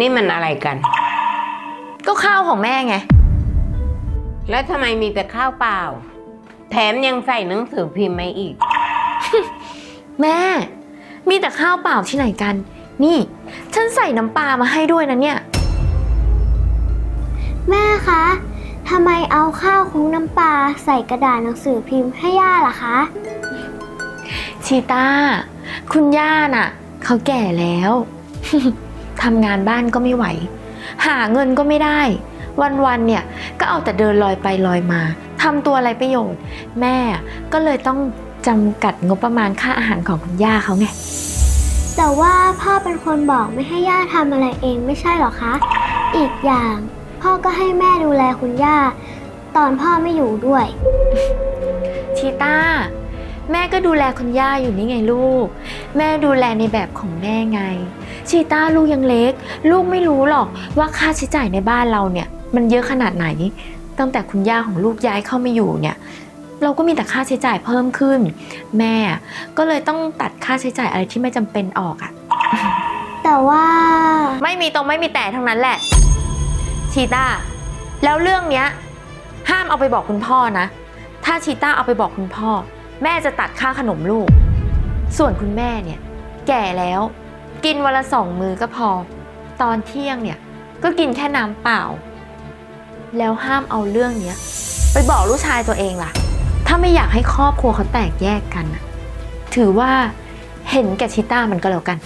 นี่มันอะไรกัน ก็ข้าวของแม่ไง แล้วทำไมมีแต่ข้าวเปล่า แถมยังใส่หนังสือพิมพ์มาอีก แม่ มีแต่ข้าวเปล่าที่ไหนกัน นี่ ฉันใส่น้ำปลามาให้ด้วยนะเนี่ย แม่คะทำไมเอาข้าวคลุกน้ำปลาใส่กระดาษหนังสือพิมพ์ให้ย่าล่ะคะ ชีต้าคุณย่าน่ะ เขาแก่แล้ว ทำงานบ้านก็ไม่ไหว หาเงินก็ไม่ได้ วันๆเนี่ยก็เอาแต่เดินลอยไปลอยมาทำตัวอะไรประโยชน์ แม่ก็เลยต้องจำกัดงบประมาณค่าอาหารของคุณย่าเขาไง แต่ว่าพ่อเป็นคนบอกไม่ให้ย่าทำอะไรเองไม่ใช่เหรอคะ อีกอย่าง พ่อก็ให้แม่ดูแลคุณย่า ตอนพ่อไม่อยู่ด้วย ชีต้าแม่ก็ดูแลคุณย่าอยู่นี่ไงลูก แม่ดูแลในแบบของแม่ไง ชีต้าลูกยังเล็ก ลูกไม่รู้หรอกว่าค่าใช้จ่ายในบ้านเราเนี่ย มันเยอะขนาดไหน ตั้งแต่คุณย่าของลูกย้ายเข้ามาอยู่เนี่ยเราก็มีแต่ค่าใช้จ่ายเพิ่มขึ้น แม่ก็เลยต้องตัดค่าใช้จ่ายอะไรที่ไม่จำเป็นออกอะแต่ว่าไม่มีตรงไม่มีแต่ทั้งนั้นแหละชีต้าแล้วเรื่องเนี้ย ห้ามเอาไปบอกคุณพ่อนะ ถ้าชีต้าเอาไปบอกคุณพ่อ แม่จะตัดค่าขนมลูก ส่วนคุณแม่เนี่ย แก่แล้ว กินวันละสองมือก็พอ ตอนเที่ยงเนี่ยก็กินแค่น้ำเปล่า แล้วห้ามเอาเรื่องเนี้ยไปบอกลูกชายตัวเองล่ะ ถ้าไม่อยากให้ครอบครัวเขาแตกแยกกันน่ะถือว่าเห็นแก่ชิต้ามันก็แล้วกัน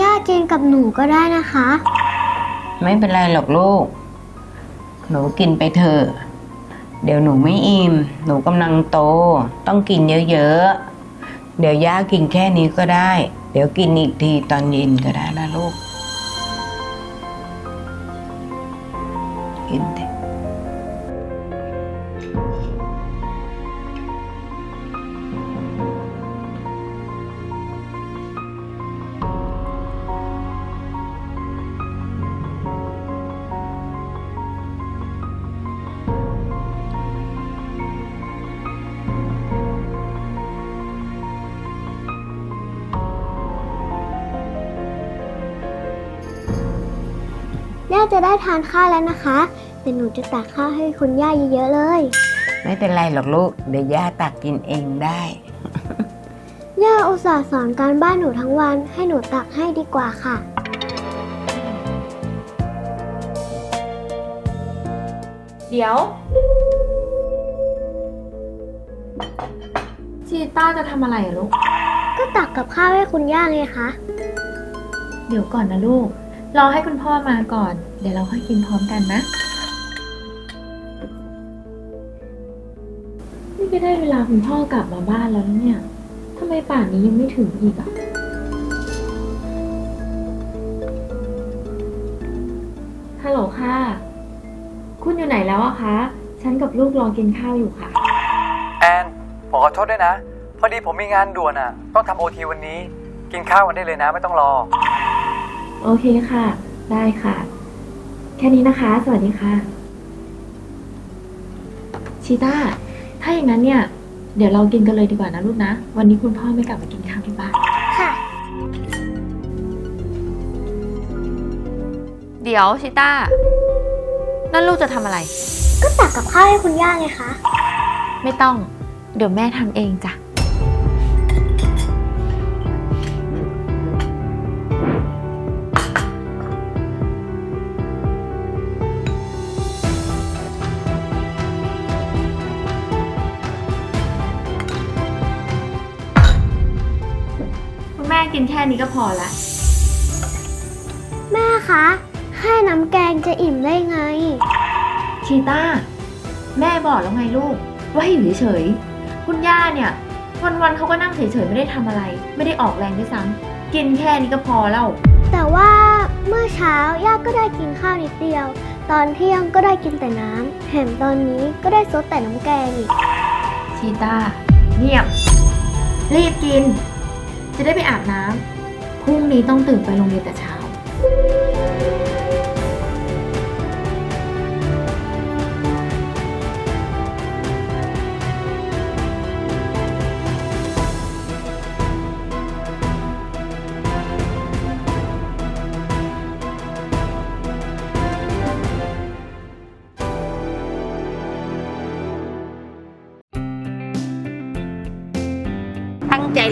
ย่ากินกับหนูก็ได้นะคะ ไม่เป็นไรหรอกลูก หนูกินไปเถอะ เดี๋ยวหนูไม่อิ่ม หนูกำลังโต ต้องกินเยอะๆ เดี๋ยวย่ากินแค่นี้ก็ได้ เดี๋ยวกินอีกทีตอนเย็นก็ได้นะลูก กินเถอะ จะได้ทานข้าวแล้วนะคะเดี๋ยวหนูจะตักข้าวให้คุณย่าเยอะๆเลย ไม่เป็นไรหรอกลูก เดี๋ยวย่าตักกินเองได้ ย่าอุตส่าห์สอนการบ้านหนูทั้งวัน ให้หนูตักให้ดีกว่าค่ะ เดี๋ยวชีต้าจะทำอะไรอะลูก ก็ตักกับข้าวให้คุณย่าไงคะ เดี๋ยวก่อนนะลูก รอให้คุณพ่อมาก่อน เดี๋ยวเราค่อยกินพร้อมกันนะ นี่ก็ได้เวลาคุณพ่อกลับมาบ้านแล้วนะเนี่ยทำไมป่านนี้ยังไม่ถึงอีกอะฮัลโหลค่ะ คุณอยู่ไหนแล้วอะคะ ฉันกับลูกรอกินข้าวอยู่ค่ะ แอนผมขอโทษด้วยนะ พอดีผมมีงานด่วนอะ ต้องทำโอทีวันนี้ กินข้าวกันได้เลยนะ ไม่ต้องรอ โอเคค่ะ ได้ค่ะ แค่นี้นะคะ สวัสดีค่ะ ชีต้าถ้าอย่างนั้นเนี่ย เดี๋ยวเรากินกันเลยดีกว่านะลูกนะ วันนี้คุณพ่อไม่กลับมากินข้าวที่บ้าน ค่ะ เดี๋ยวชิต้า นั่นลูกจะทำอะไร ก็ตักกับข้าวให้คุณย่าไงคะ ไม่ต้อง เดี๋ยวแม่ทำเองจ้ะ ม่กินแค่นี้ก็พอละ แม่คะ แค่น้ำแกงจะอิ่มได้ไง ชีต้า แม่บอกแล้วไงลูก ว่าให้อยู่เฉยๆคุณย่าเนี่ย วันๆเขาก็นั่งเฉยๆไม่ได้ทำอะไร ไม่ได้ออกแรงด้วยซ้ำกินแค่นี้ก็พอแล้ว แต่ว่าเมื่อเช้าย่าก็ได้กินข้าวนิดเดียว ตอนเที่ยงก็ได้กินแต่น้ำแถมตอนนี้ก็ได้ซดแต่น้ำแกงอีกชีต้าเงียบ รีบกิน จะได้ไปอาบน้ำพรุ่งนี้ต้องตื่นไปโรงเรียนแต่เช้า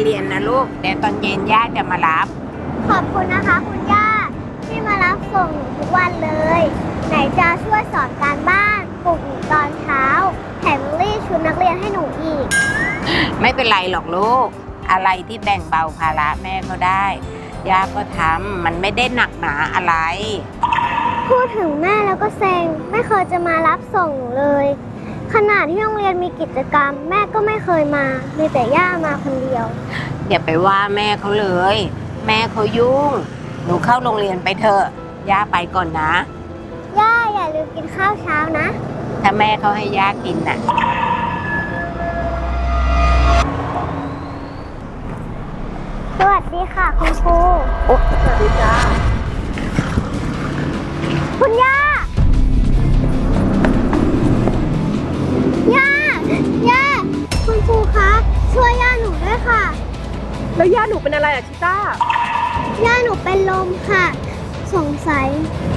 เรียนนะลูกเดี๋ยวตอนเย็นย่าจะมารับ ขอบคุณนะคะ คุณย่าที่มารับส่งหนูทุกวันเลย ไหนจะช่วยสอนการบ้านปลุกหนูตอนเช้าแถมยังรีดชุดนักเรียนให้หนูอีก ไม่เป็นไรหรอกลูก อะไรที่แบ่งเบาภาระแม่ก็ได้ ย่าก็ทำมันไม่ได้หนักหนาอะไร พูดถึงแม่แล้วก็เซ็งไม่เคยจะมารับส่งหนูเลย ขนาดที่โรงเรียนมีกิจกรรม แม่ก็ไม่เคยมา มีแต่ย่ามาคนเดียว อย่าไปว่าแม่เขาเลย แม่เขายุ่ง หนูเข้าโรงเรียนไปเถอะ ย่าไปก่อนนะ ย่าอย่าลืมกินข้าวเช้านะ ถ้าแม่เขาให้ย่ากินน่ะ สวัสดีค่ะคุณครูโอ๊ะสวัสดีจ้าคุณย่า ย่า ย่า คุณครูคะ ช่วยย่าหนูด้วยค่ะ แล้วย่าหนูเป็นอะไรอะชิต้า ย่าหนูเป็นลมค่ะ สงสัย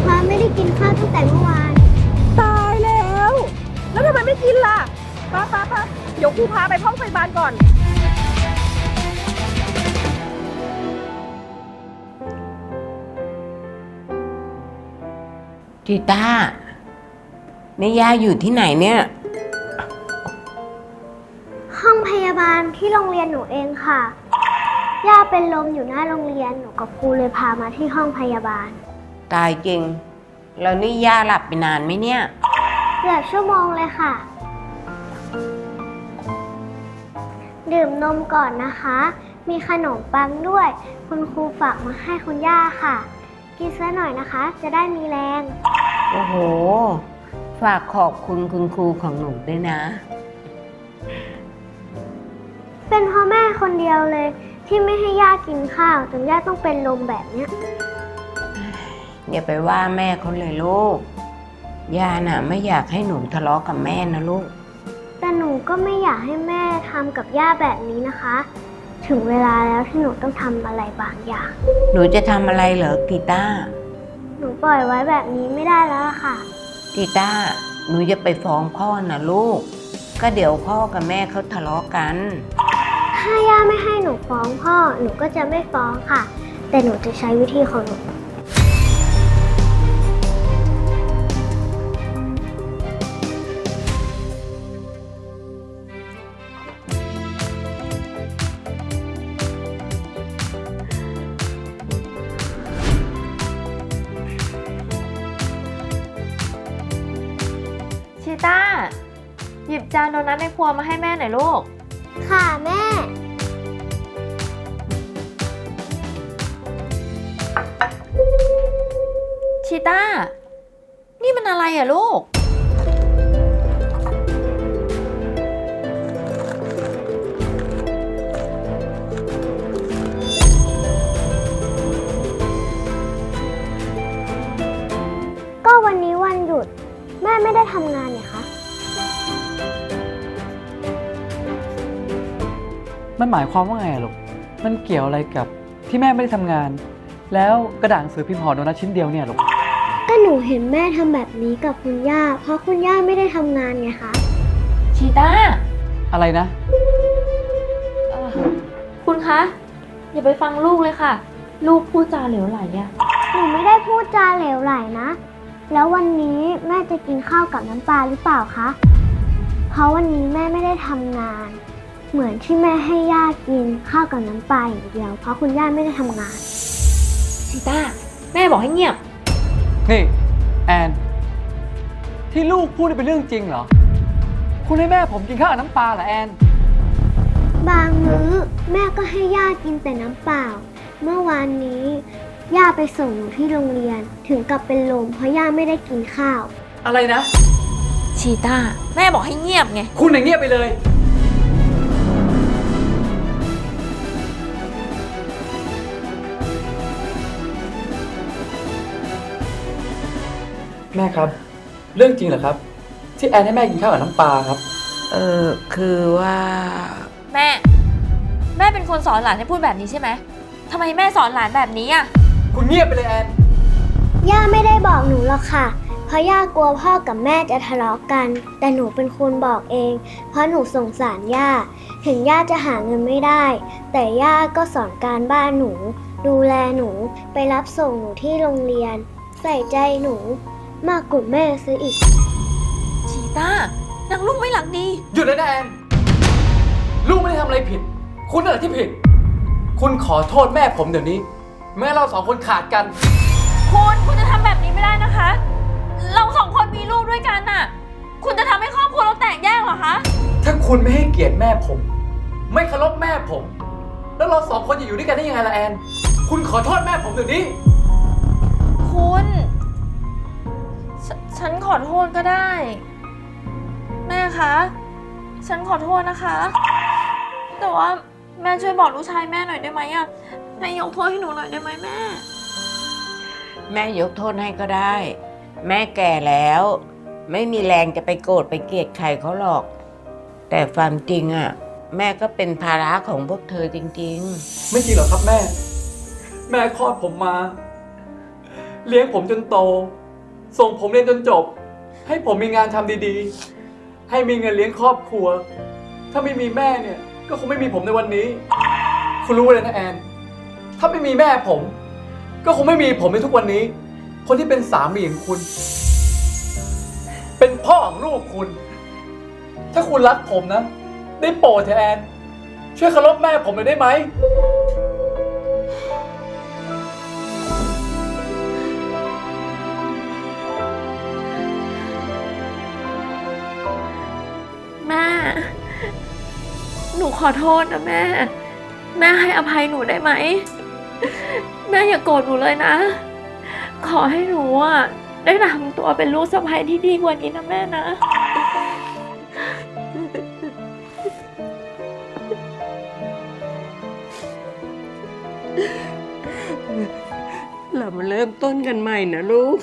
เพราะไม่ได้กินข้าวตั้งแต่เมื่อวาน ตายแล้ว แล้วทำไมไม่กินล่ะป้าป้าป้าเดี๋ยวครูพาไปห้องพยาบาลก่อนจีต้านี่ย่าอยู่ที่ไหนเนี่ย งพยาบาลที่โรงเรียนหนูเองค่ะ ย่าเป็นลมอยู่หน้าโรงเรียน หนูกับครูเลยพามาที่ห้องพยาบาล ตายจริง แล้วนี่ย่าหลับไปนานไหมเนี่ย เกือบชั่วโมงเลยค่ะ ดื่มนมก่อนนะคะ มีขนมปังด้วย คุณครูฝากมาให้คุณย่าค่ะ กินซะหน่อยนะคะ จะได้มีแรง โอ้โห ฝากขอบคุณคุณครูของหนูด้วยนะ เป็นเพ่อแม่คนเดียวเลย ที่ไม่ให้ย่ากินข้าวจนย่าต้องเป็นลมแบบเนี้ยอย่าไปว่าแม่เขาเลยลูกย่าน่ะไม่อยากให้หนูทะเลาะกับแม่นะลูก แต่หนูก็ไม่อยากให้แม่ทำกับย่าแบบนี้นะคะ ถึงเวลาแล้วที่หนูต้องทำอะไรบางอย่าง หนูจะทำอะไรเหรอกีตาร์หนูปล่อยไว้แบบนี้ไม่ได้แล้วล่ะค่ะ กีตาร์หนูจะไปฟ้องพ่อนะลูก ก็เดี๋ยวพ่อกับแม่เขาทะเลาะกัน ถ้าย่าไม่ให้หนูฟ้องพ่อ หนูก็จะไม่ฟ้องค่ะ แต่หนูจะใช้วิธีของหนู ชีต้า หยิบจานโดนัทในครัวมาให้แม่หน่อยลูก ค่ะแม่ชีต้า นี่มันอะไรอะลูก ก็วันนี้วันหยุด แม่ไม่ได้ทำงานเนี่ย มันหมายความว่าไงอะลูก มันเกี่ยวอะไรกับที่แม่ไม่ได้ทำงาน แล้วกระดาษหนังสือพิมพ์ห่อโดนัทชิ้นเดียวเนี่ยลูก ก็หนูเห็นแม่ทำแบบนี้กับคุณย่า เพราะคุณย่าไม่ได้ทำงานไงคะ ชีต้าอะไรนะ เอ่อคุณคะ อย่าไปฟังลูกเลยค่ะ ลูกพูดจาเหลวไหลอะหนูไม่ได้พูดจาเหลวไหลนะ แล้ววันนี้แม่จะกินข้าวกับน้ำปลาหรือเปล่าคะ เพราะวันนี้แม่ไม่ได้ทำงาน เหมือนที่แม่ให้ย่ากินข้าวกับน้ำปลาอย่างเดียว เพราะคุณย่าไม่ได้ทำงาน ชีต้า แม่บอกให้เงียบ นี่แอน ที่ลูกพูดนี่เป็นเรื่องจริงเหรอ คุณให้แม่ผมกินข้าวกับน้ำปลาเหรอแอน บางมื้อแม่ก็ให้ย่ากินแต่น้ำเปล่า เมื่อวานนี้ ย่าไปส่งหนูที่โรงเรียนถึงกับเป็นลมเพราะย่าไม่ได้กินข้าว อะไรนะ ชีต้า แม่บอกให้เงียบไง คุณอย่างเงียบไปเลย แม่ครับ เรื่องจริงเหรอครับ ที่แอนให้แม่กินข้าวกับน้ำปลาครับ เออคือว่า แม่ แม่เป็นคนสอนหลานให้พูดแบบนี้ใช่ไหมทำไมแม่สอนหลานแบบนี้อะคุณเงียบไปเลยแอน ย่าไม่ได้บอกหนูหรอกค่ะ เพราะย่ากลัวพ่อกับแม่จะทะเลาะกัน แต่หนูเป็นคนบอกเอง เพราะหนูสงสารย่า ถึงย่าจะหาเงินไม่ได้ แต่ย่าก็สอนการบ้านหนู ดูแลหนู ไปรับส่งหนูที่โรงเรียน ใส่ใจหนู มากกว่าแม่ซื้ออีก ชีต้านางลูกไม่หลักดี หยุดเลยนะแอนลูกไม่ได้ทำอะไรผิด คุณนั่นแหละที่ผิด คุณขอโทษแม่ผมเดี๋ยวนี้ แม่เราสองคนขาดกัน คุณคุณจะทำแบบนี้ไม่ได้นะคะ เราสองคนมีลูกด้วยกันน่ะ คุณจะทำให้ครอบครัวเราแตกแยกเหรอคะ ถ้าคุณไม่ให้เกียรติแม่ผม ไม่เคารพแม่ผม แล้วเราสองคนจะอยู่ด้วยกันได้ยังไงล่ะแอน คุณขอโทษแม่ผมเดี๋ยวนี้ คุณ ฉฉันขอโทษก็ได้ แม่คะ ฉันขอโทษนะคะ แต่ว่าแม่ช่วยบอกลูกชายแม่หน่อยได้ไหมอะแม่ยกโทษให้หนูหน่อยได้ไหมแม่ แม่ยกโทษให้ก็ได้ แม่แก่แล้ว ไม่มีแรงจะไปโกรธไปเกลียดใครเขาหรอก แต่ความจริงอะแม่ก็เป็นภาระของพวกเธอจริงๆไม่จริงหรอกครับแม่ แม่คลอดผมมา เลี้ยงผมจนโต ส่งผมเรียนจนจบ ให้ผมมีงานทำดีๆ ให้มีเงินเลี้ยงครอบครัว ถ้าไม่มีแม่เนี่ย ก็คงไม่มีผมในวันนี้ คุณรู้เลยนะแอน ถ้าไม่มีแม่ผม ก็คงไม่มีผมในทุกวันนี้ คนที่เป็นสามีของคุณ เป็นพ่อของลูกคุณ ถ้าคุณรักผมนะ ได้โปรดเถอะแอน ช่วยเคารพแม่ผมหน่อยได้ไหม หนูขอโทษนะแม่ แม่ให้อภัยหนูได้ไหม แม่อย่าโกรธหนูเลยนะ ขอให้หนูอะได้ทำตัวเป็นลูกสะใภ้ที่ดีกว่านี้นะแม่นะ เรามาเริ่มต้นกันใหม่นะลูก